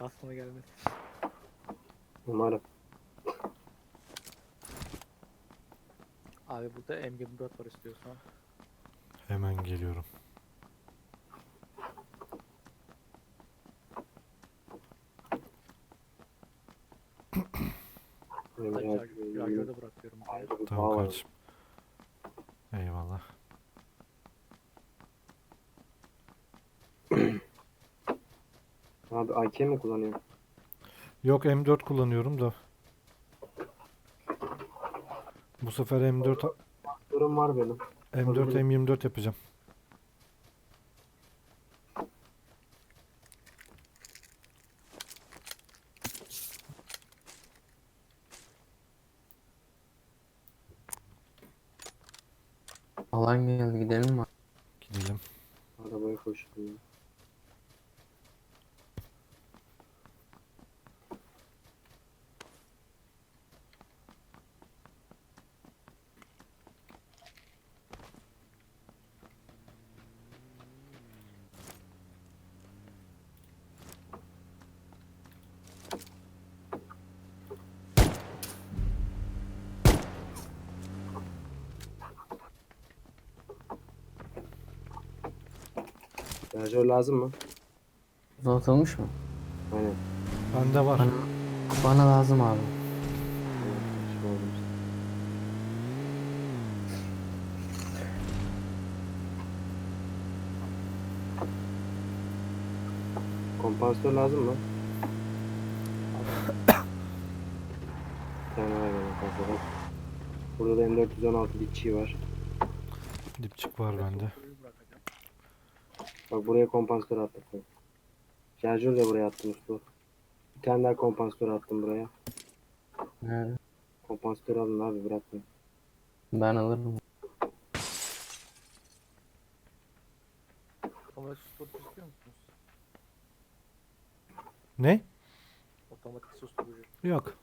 Kasma gelmedi. Umarım. Abi burada M24 var istiyorsan. Hemen geliyorum. Hatta biraz şarj- şarjörü de bırakıyorum. Tamam kardeşim. Eyvallah. Abi AK mi kullanıyor? Yok M4 kullanıyorum da. Bu sefer M4 Durum var benim. M4 M24 yapacağım. Alan geldi gidelim mi? Gidelim. Arabaya koşuyorum. Şarjör lazım mı? Uzatılmış mı? Aynen. Bende var. Bana, bana lazım abi. Kompansatör lazım mı? Tane var benim kasada. Burada da M416 dipçiği var. Dipçik var bende. Bak buraya kompansatör attık. bak. Şarjör de buraya attım usta. Bir tane daha kompansatör attım buraya. Nerede? Kompansatör alın abi bırakmayın. Ben alırım. Otomatik susturucu istiyor musunuz? Ne? Otomatik susturucu. Yok.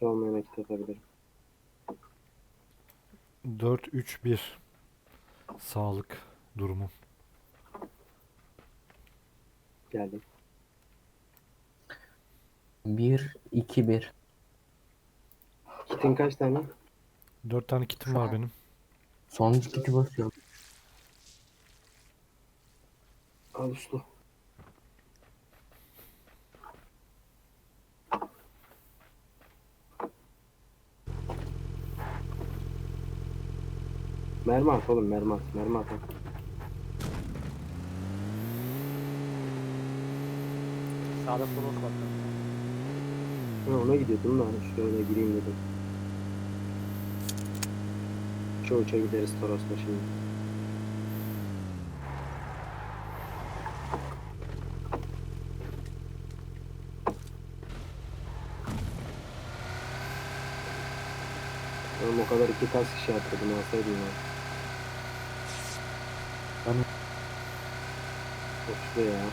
Hiç olmayan nakit atabilirim. 4-3-1 Sağlık durumu. Geldim. 1, 2, 1. Kitin kaç tane? 4 tane kitim var benim. Sonuncu kiti basıyorum. Al usta. Mermi at oğlum mermi at. Mermi at. Sağda Toros var. Ha, ona gidiyordum da hani şöyle gireyim dedim. Uça uça gideriz Toros'la şimdi. Oğlum o kadar iki kas kişi atladım alsaydım ya. Boşlu ya.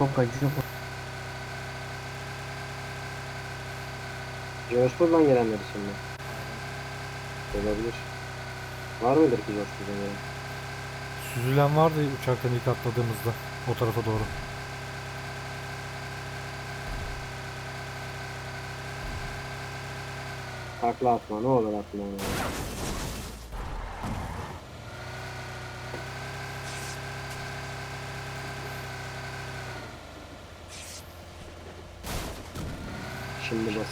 Çok acıyor. Coşkur'dan gelenler mi? Olabilir. Var mıdır ki Coşkur'dan gelen? Süzülen vardı uçaktan ilk atladığımızda. O tarafa doğru. Takla atma ne olur atma. şimdi bas.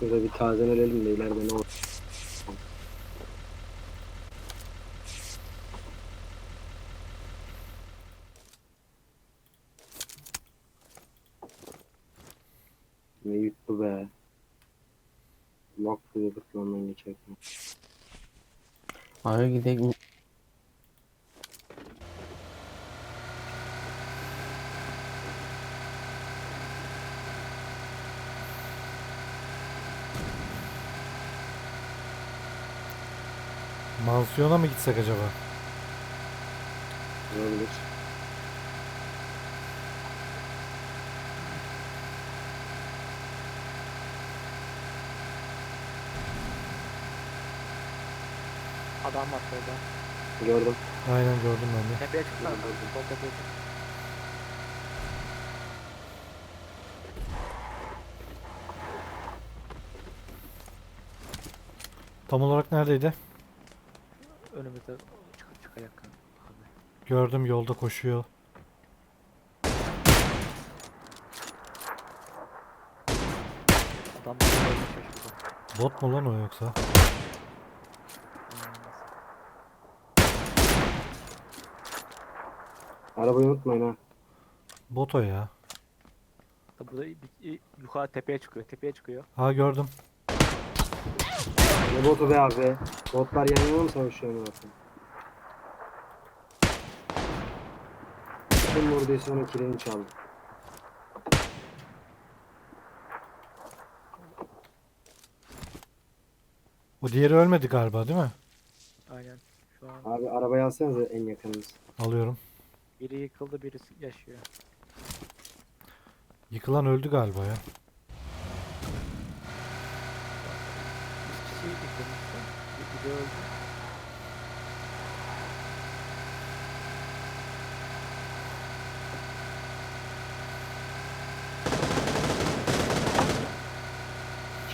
Şurada bir tazeleyelim de ileride ne olur. Ne yuttu be. Lok gibi bıklandan geçerken. Abi gidelim. Mansiyona mı gitsek acaba? Olabilir. Adam var solda. Gördüm. Aynen gördüm ben de. Tepeye çıksana. Sol tepeye çık. Tam olarak neredeydi? Önümüzde çık çıkacak. Abi. Gördüm yolda koşuyor. Adam şaşırdı. Bot mu lan o yoksa? Arabayı unutmayın ha. Bot o ya. Burada bir- yukarı tepeye çıkıyor. Tepeye çıkıyor. Ha gördüm. Ne botu be abi. Botlar yan yana mı savaşıyor mu bakın? Kim vurduysa onun kilini çaldı. O diğeri ölmedi galiba değil mi? Aynen. Şu an Abi arabayı alsanıza en yakınımız. Alıyorum. Biri yıkıldı birisi yaşıyor. Yıkılan öldü galiba ya. Kişi yıkılmıştı. Bir- Biri öldü.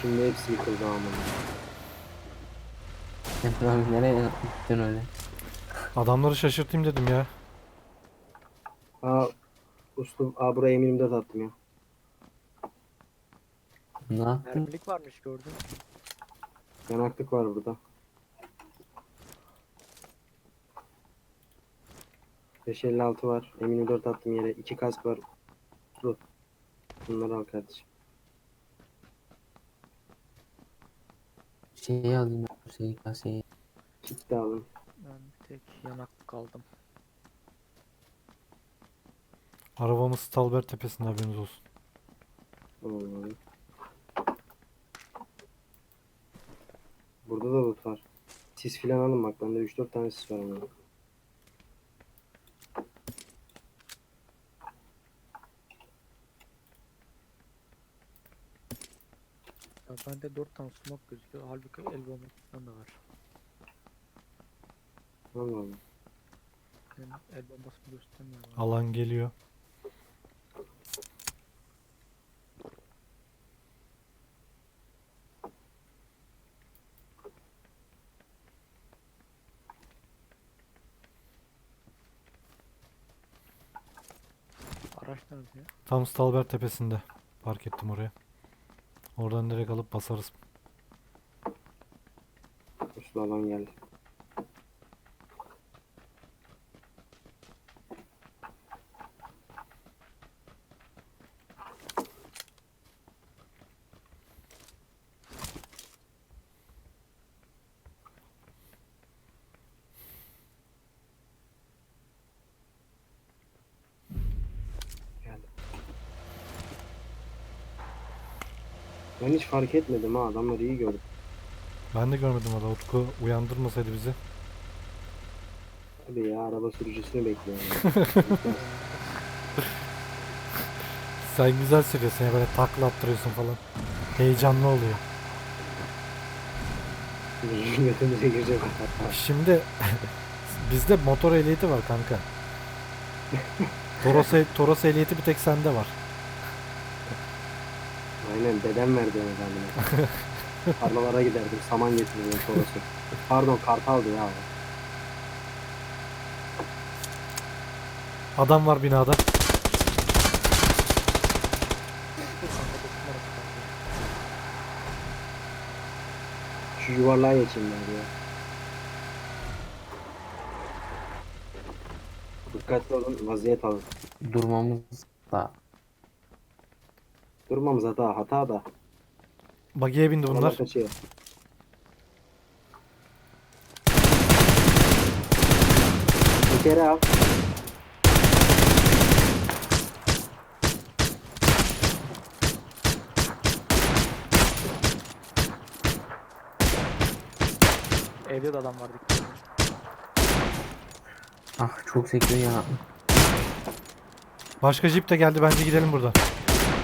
Şimdi hepsi yıkıldı ama. Emre abi nereye gittin öyle? Adamları şaşırtayım dedim ya. Aa, uslu, aa buraya M24 attım ya. Ne yaptın? Mermilik varmış gördün. mü? Yanaklık var burada. 556 var. M24 attım yere. 2 kask var. Uslu. Bunları al kardeşim. Şeyi alayım. Şeyi kaseyi. Kit de alın. Ben bir tek yanaklık aldım. Arabamız Stalbert tepesinde haberiniz olsun. Burada da loot var. Sis filan alın bak. Bende 3-4 tane sis var ama. Ya bende 4 tane smoke gözüküyor. Halbuki el bombasından da var. Allah Allah. Benim el bombasını göstermiyor. Alan geliyor. Nerede ya? Tam Stalbert tepesinde. Park ettim oraya. Oradan direkt alıp basarız. Uslu alan. Geldi. Fark etmedim ha adamları iyi gördüm. Ben de görmedim valla. Utku uyandırmasaydı bizi. Tabii ya araba sürücüsünü bekliyorum. Sen güzel sürüyorsun ya böyle takla attırıyorsun falan. Heyecanlı oluyor. Götümüze girecek. Şimdi bizde motor ehliyeti var kanka. Toros, e- Toros ehliyeti bir tek sende var. Aynen dedem verdi onu kendine. Tarlalara giderdim saman getirirdim sonrası. Pardon kartaldı ya. Adam var binada. Şu yuvarlığa geçeyim ben ya. Dikkatli olun, vaziyet alın. Durmamız da. Durmamız hata, hata da. Bagiye bindi bunlar. Kaçıyor. Bir kere al. Evde de adam vardı. Ah çok sekiyor ya. Başka jip de geldi bence gidelim buradan.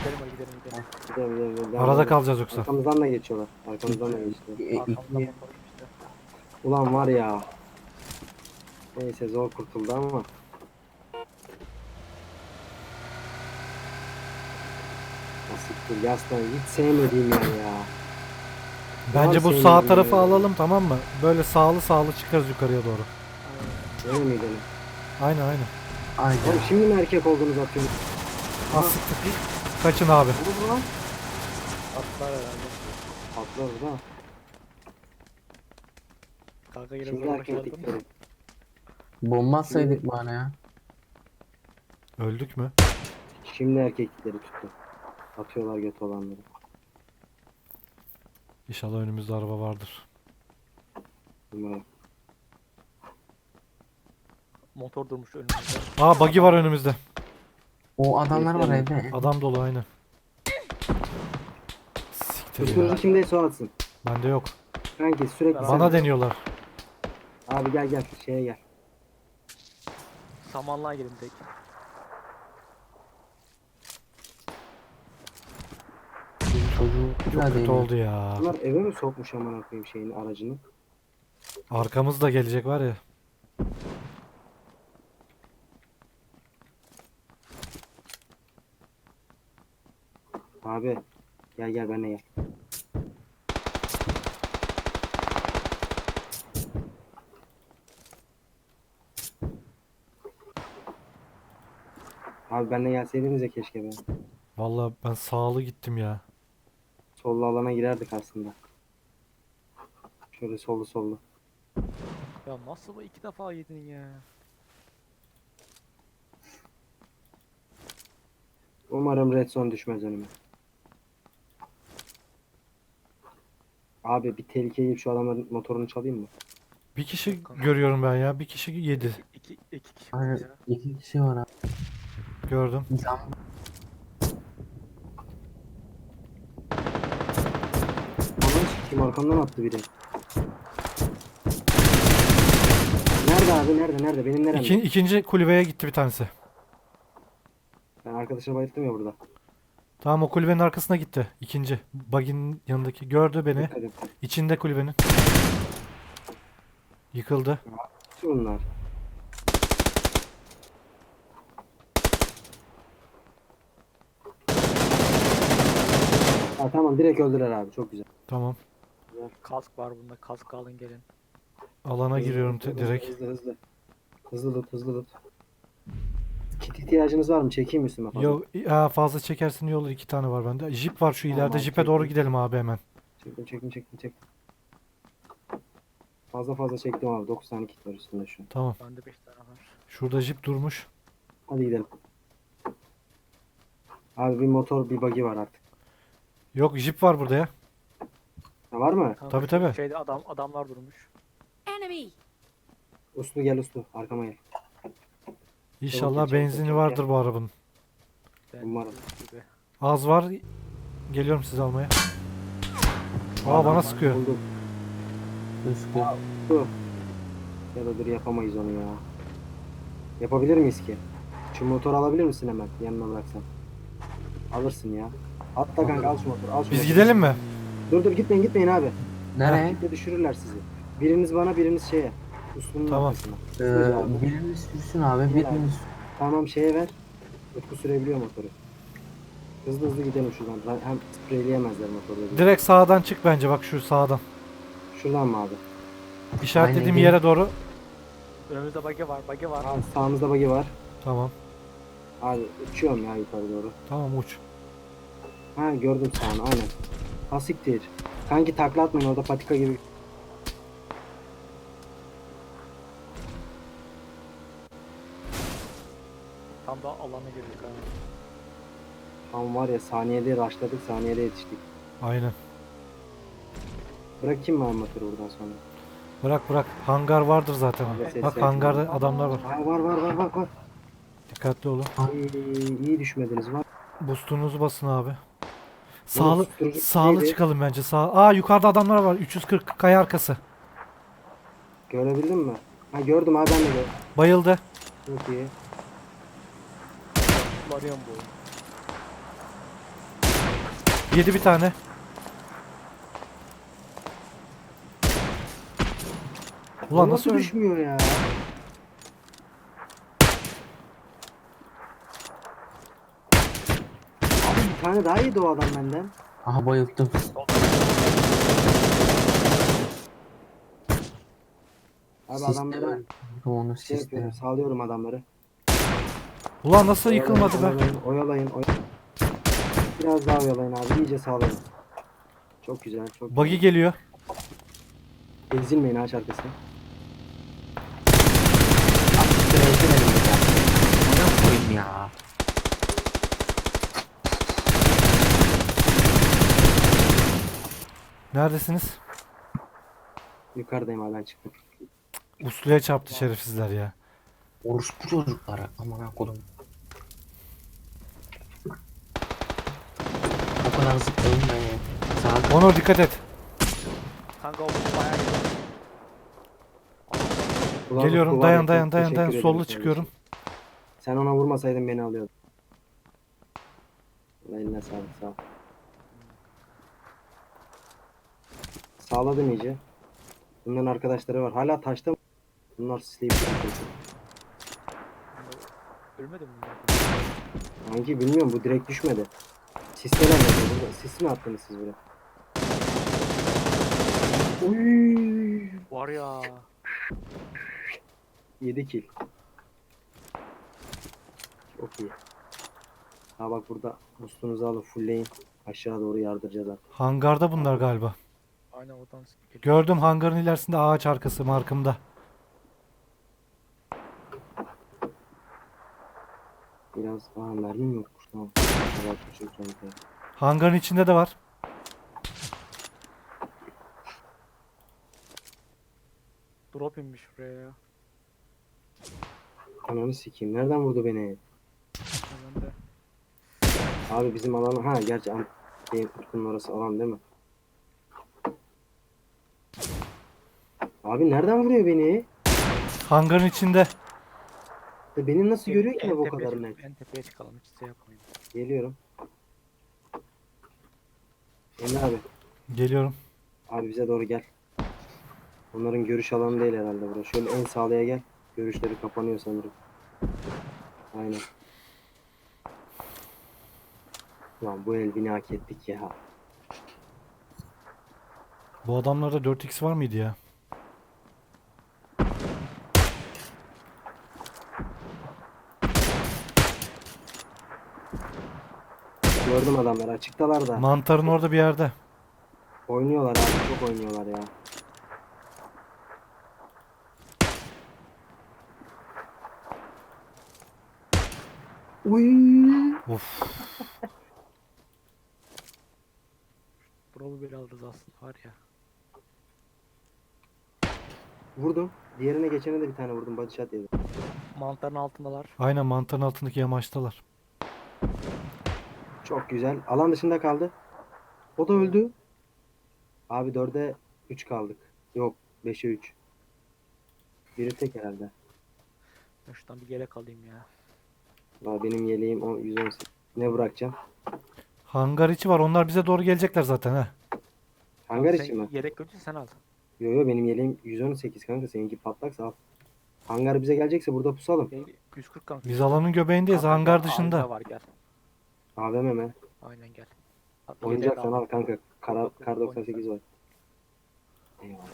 Gidelim hadi gidelim gidelim. Gidelim, gidelim, gidelim. Arada kalacağız yoksa. Arkamızdan da geçiyorlar. Arkamızdan da işte. Ulan var ya. Neyse zor kurtuldu ama. Nasıl Yaslan hiç sevmediğim yer ya. Bence bu sağ tarafı ya. alalım tamam mı? Böyle sağlı sağlı çıkarız yukarıya doğru. Öyle mi gidelim? Aynen aynen. Aynen. Oğlum şimdi mi erkek olduğunuz atıyorsunuz? Az siktir. Kaçın abi. Olur lan. Atlar herhalde. Atlarız ha. Kanka yine Şimdi zor erkeklikleri. başardım. Bomba atsaydık bana ya. Öldük mü? Şimdi erkeklikleri tuttu. Atıyorlar göt olanları. İnşallah önümüzde araba vardır. Numara. Motor durmuş önümüzde. Aa buggy var önümüzde. O adamlar var evde. Adam dolu aynen. Siktir ya. Kusturucu kimdeyse o atsın. Bende yok. Kanki sürekli Bana sen- deniyorlar. Abi gel gel şeye gel. Samanlığa gelin tek. Çocuğu Çok kötü oldu ya. Bunlar eve mi sokmuş aman koyayım şeyini aracını? Arkamız da gelecek var ya. Abi gel gel benimle gel. Abi benimle gelseydiniz ya keşke be. Vallahi ben sağlı gittim ya. Sollu alana girerdik aslında. Şöyle sollu sollu. Ya nasıl bu iki defa yedin ya? Umarım red zone düşmez önüme. Abi bir tehlikeye girip şu adamların motorunu çalayım mı? Bir kişi görüyorum ben ya. Bir kişi yedi. İki, iki kişi var ya. İki kişi var abi. Gördüm. Cam. Ananı sikeyim arkamdan attı biri. Nerede abi nerede nerede benim neremde? İki, ikinci kulübeye gitti bir tanesi. Ben arkadaşını bayılttım ya burada. Tamam o kulübenin arkasına gitti. İkinci. Bug'in yanındaki. Gördü beni. Dikkat et. İçinde kulübenin. Yıkıldı. Bunlar. Ha, tamam direkt öldüler abi çok güzel. Tamam. Kask var bunda. Kask alın gelin. Alana Hızlı, giriyorum hızlı, te- direkt. Hızlı hızlı. Hızlı loot hızlı loot. Kit ihtiyacınız var mı? Çekeyim üstüme falan. Yok ya fazla çekersin iyi olur. iki tane var bende. Jip var şu ileride. Tamam, Jipe doğru çektim. gidelim abi hemen. Çektim çektim çektim çektim. Fazla fazla çektim abi. 9 tane kit var üstünde şu an. Tamam. Bende 5 tane var. Şurada jip durmuş. Hadi gidelim. Abi bir motor bir buggy var artık. Yok jip var burada ya. Ha, var mı? Kanka Tabii, tabii. Şeyde adam adamlar durmuş. Enemy! Uslu gel uslu. Arkama gel. İnşallah çabuk, benzini çabuk, vardır bu arabanın. Ben Umarım. Gibi. Az var. Geliyorum sizi almaya. Aa bana sıkıyor. buldum. Üskü. Dur. Ya da dur yapamayız onu ya. Yapabilir miyiz ki? Şu motoru alabilir misin hemen yanına bıraksan? Alırsın ya. Atla kanka al şu motoru. Al şu Biz motoru. gidelim mi? Dur dur gitmeyin gitmeyin abi. Nereye? Gitle düşürürler sizi. Biriniz bana biriniz şeye. Uslu'nun Tamam. arkasına. Ee, biriniz sürsün abi. Biriniz Tamam şeye ver. Utku sürebiliyor motoru. Hızlı hızlı gidelim şuradan. Ben- Hem spreyleyemezler motoru. Direkt sağdan çık bence bak şu sağdan. Şuradan mı abi? İşaretlediğim Aynen. yere doğru. Önümüzde bagi var. Bagi var. Abi sağımızda bagi var. Tamam. Abi uçuyorum ya yukarı doğru. Tamam uç. Ha gördüm sağını aynen. Asiktir. Kanki takla atmayın orada patika gibi. Alana girdik ha. Tam var ya saniyede raşladık saniyede yetiştik. Aynen. Bırakayım mı armatürü buradan sonra? Bırak bırak. Hangar vardır zaten. Abi ses Bak ses hangarda adamlar var. Ha, var var var var var. Dikkatli olun. İyi, iyi düşmediniz var. Boost'unuzu basın abi. Sağlı sağlı neydi? çıkalım bence. Sağ. Aa yukarıda adamlar var. 340 kaya arkası. Görebildin mi? Ha gördüm abi ben de gördüm. Bayıldı. Çok iyi. Varıyorum bu. oyun. Yedi bir tane. Ulan nasıl nasıl öldü? düşmüyor ya? Abi bir tane daha yedi o adam benden. Aha bayıldım. Abi Sisteme adamları onu şey yapıyorum, sağlıyorum adamları. Ulan nasıl yıkılmadı be? Oyalayın, oyalayın, oyalayın. Biraz daha oyalayın abi, iyice sağlayın. Çok güzel, çok Buggy geliyor. güzel. Ezilmeyin ağaç arkasına. Koyayım ya. Neredesiniz? Yukarıdayım abi ben çıktım. Usluya çarptı şerefsizler ya. Orospu çocukları. Aman kodum. O kadar zıpladım ben ya. Sağ Onur dikkat et. Kanka o bayağı iyi. Ulan Geliyorum dayan ya, dayan çok dayan teşekkür dayan. ederim Sollu çıkıyorum. Sen ona vurmasaydın beni alıyordun. Eline sağlık sağ ol. Sağladım iyice. Bunların arkadaşları var. Hala taşta mı? Bunlar sisleyip duruyor. Ölmedi mi? Hangi bilmiyorum bu direkt düşmedi. Sisteler mi burada? Sis mi attınız siz buraya? Uy, Var ya. 7 kill. Çok iyi. Ha bak burada boost'unuzu alın fullleyin. Aşağı doğru yardıracağız artık. Hangarda bunlar galiba. Aynen oradan. Gördüm hangarın ilerisinde ağaç arkası markımda. Biraz aa mermim yokmuş tamam. Çantaya. Hangarın içinde de var. Drop inmiş şuraya ya. Ananı sikeyim. Nereden vurdu beni? Hemen de. Abi bizim alan ha gerçi am şeyin Utku'nun orası alan değil mi? Abi nereden vuruyor beni? Hangarın içinde. E beni nasıl görüyor ki bu kadar net? En tepeye çıkalım hiç şey yapmayın. Geliyorum. Emre abi. Geliyorum. Abi bize doğru gel. Onların görüş alanı değil herhalde burası. Şöyle en sağlıya gel. Görüşleri kapanıyor sanırım. Aynen. Lan bu Elvin'i hak ettik ya. Bu adamlarda 4x var mıydı ya? Gördüm adamları açıktalar da. Mantarın orada bir yerde. Oynuyorlar abi çok oynuyorlar ya. Uy. Of. Drop'u bile alırız aslında var ya. Vurdum. Diğerine geçene de bir tane vurdum. Body shot yedim. Mantarın altındalar. Aynen mantarın altındaki yamaçtalar. Çok güzel. Alan dışında kaldı. O da öldü. Abi 4'e 3 kaldık. Yok 5'e 3. Biri tek herhalde. Ben şuradan bir yelek alayım ya. Valla benim yeleğim o 118. Ne bırakacağım? Hangar içi var. Onlar bize doğru gelecekler zaten ha. Hangar Sen içi mi? Yelek önce sen al. Yo yo benim yeleğim 118 kanka. Seninki patlaksa al. Hangar bize gelecekse burada pusalım. Şey, 140 kanka. Biz alanın göbeğindeyiz. Kanka, Hangar dışında. Var gel. AVM mi? Aynen gel. At- Oyuncak sana al. kanka. Kar, Yok, kar yok, 98 var. Eyvallah.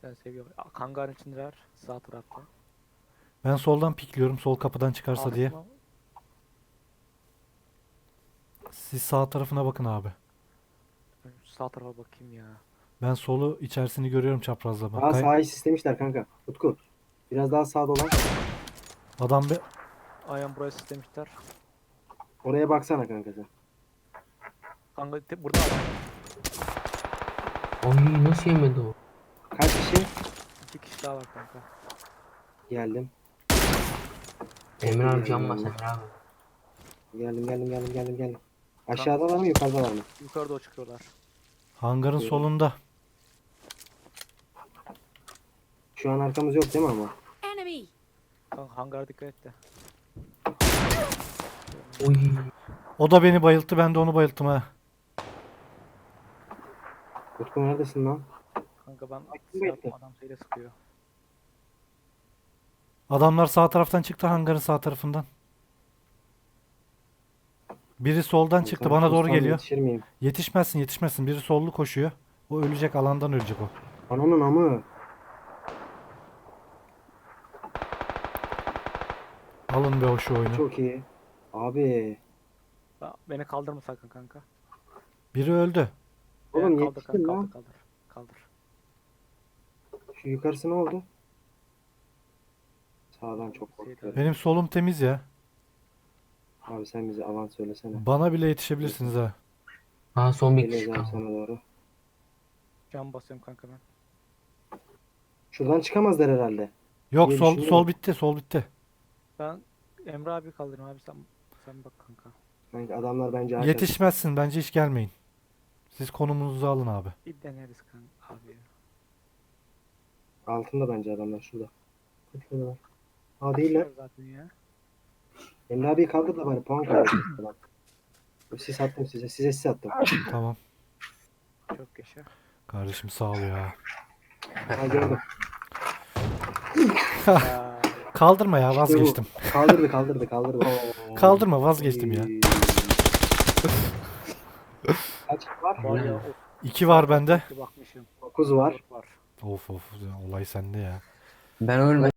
Sen seviyorum. Aa, Hangarın içindeler. Sağ tarafta. Ben soldan pikliyorum. Sol kapıdan çıkarsa Altına- diye. Siz sağ tarafına bakın abi. Ben şu Sağ tarafa bakayım ya. Ben solu içerisini görüyorum çaprazlama. Aa Kay- sağa istemişler kanka. Utku. Biraz daha sağa dolan. Adam be Aynen buraya istemişler. Oraya baksana kanka sen. Kanka te- burada. Ay nasıl yemedi o? Kaç kişi? İki kişi daha var kanka. Geldim. Emre abi can bas Emre abi. Geldim geldim geldim geldim geldim. Aşağıdalar mı yukarıdalar mı? Yukarıda o çıkıyorlar. Hangarın Buyurun. solunda. Şu an arkamız yok değil mi ama? Enemy! Kanka hangara dikkat et de. Oy. O da beni bayılttı ben de onu bayılttım ha. Utku neredesin lan? Kanka ben yaptım adam şeyle sıkıyor. Adamlar sağ taraftan çıktı hangarın sağ tarafından. Biri soldan çıktı Sana bana doğru geliyor. Yetişir miyim? Yetişmezsin yetişmezsin. Biri sollu koşuyor. O ölecek alandan ölecek o. Ananın amı. Alın be o şu oyunu. Çok iyi. Abi. Ben, beni kaldırma sakın kanka. Biri öldü. Oğlum kaldır yetiştin kanka lan. kaldır kaldır. Kaldır. Şu yukarısı ne oldu? Sağdan çok korkuyorum. Benim solum temiz ya. Abi sen bize avans söylesene. Bana bile yetişebilirsiniz ha. Ha son bir kişi Geleceğim kaldı. sana doğru. Can basıyorum kanka ben. Şuradan çıkamazlar herhalde. Yok diye sol düşünüyorum. sol bitti sol bitti. Ben Emre abi kaldırayım abi sen sen bak kanka. Sanki adamlar bence arkada. Yetişmezsin bence hiç gelmeyin. Siz konumunuzu alın abi. Bir deneriz kanka abi ya. Altında bence adamlar şurada. Şurada. Ha değiller. Zaten ya. Emre abi kaldır da bari puan kaybetsin. Bak. Sis attım size. Size sis attım. Tamam. Çok yaşa. Kardeşim sağ ol ya. Ha gördüm. Ya, Kaldırma ya bu. vazgeçtim. Kaldırdı kaldırdı kaldırdı. Kaldırma vazgeçtim ya. Kaç var? var ya o İki var bende. bakmışım. 9 var. Var. Of of olay sende ya. Ben ölmedim